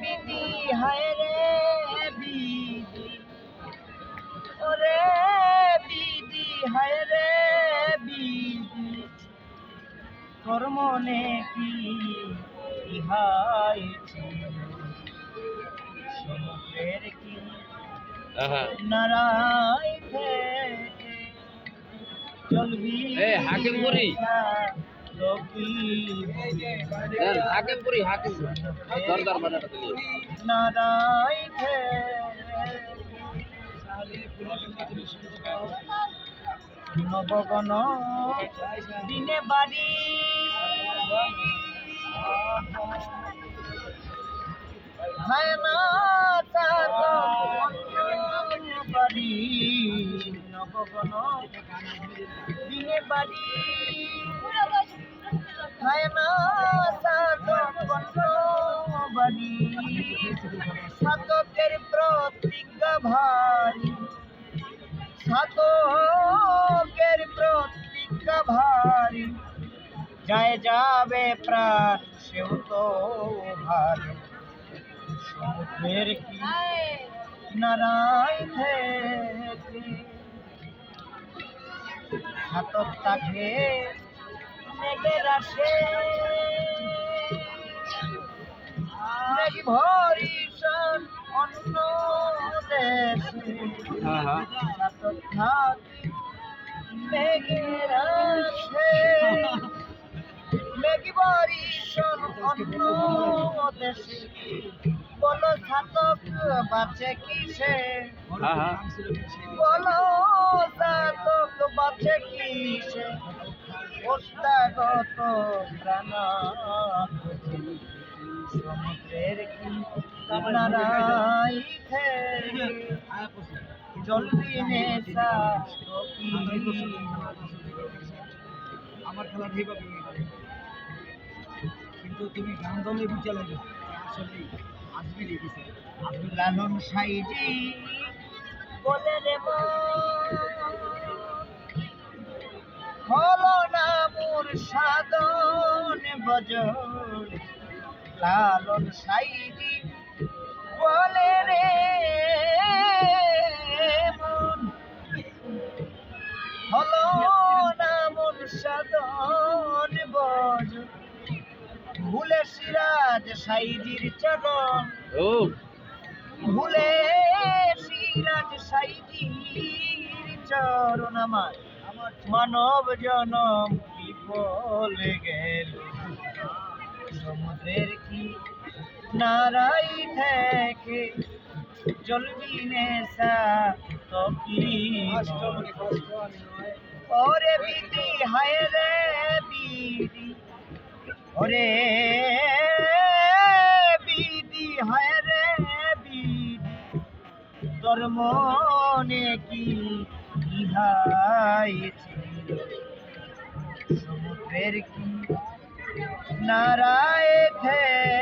বিধি হায় রে বিধি। ওরে বিধি হায় রে বিধি। তোর মনে কি ইহাইছে সমুদ্রের কি নারায় থেকে? চলবি হাকিমপুরি। হাকিমপুরি। হাকিমপুরি হাকিম দরদার নারাই নবগণ দিনে বাড়ি বাড়ি নবগণ দিনে বাড়ি সাতকের প্রতিজ্ঞা ভারী। সাতকের প্রতিজ্ঞা ভারী। যায় যাবে প্রাণ, সেও তো ভারী। সমুদ্রের কি নারাই থেকে হাতত তাকে মেঘের আসে ভরিষণ অন্য দেশে হ্যাঁ হ্যাঁ। থাকি মেঘের আসে মেঘ ভরিষণ অন্য দেশে বলো ছাতক বাঁচে কিসে হ্যাঁ হ্যাঁ বলো ছাতক বাঁচে কিসে? অষ্টাগত প্রাণ। সমুদ্রের কি নারাই জলবি নেশা আমার খেলা ঠিক কিন্তু তুমি গান দলে বুঝে লাগে আসলে আজকে লিখেছে লালন সাইজি বলে রে মোর সাধন বজন লালন সাইজি বলে রে মন। হলো না মোর সাধন বজন ভুলে সিরাজ সাইজির চরণ। ও। ভুলে সিরাজ সাইজির চরণ আমার মানব জনম। বলে গেল, সমুদ্রের কি নারাই থেকে? জলবি নেশা তো কি ওরে বিধি হায় রে বিধি ওরে বিধি হায় রে বিধি তোর মনে কি ইহাই ছিল? সমুদ্রের কি নারায় থেকে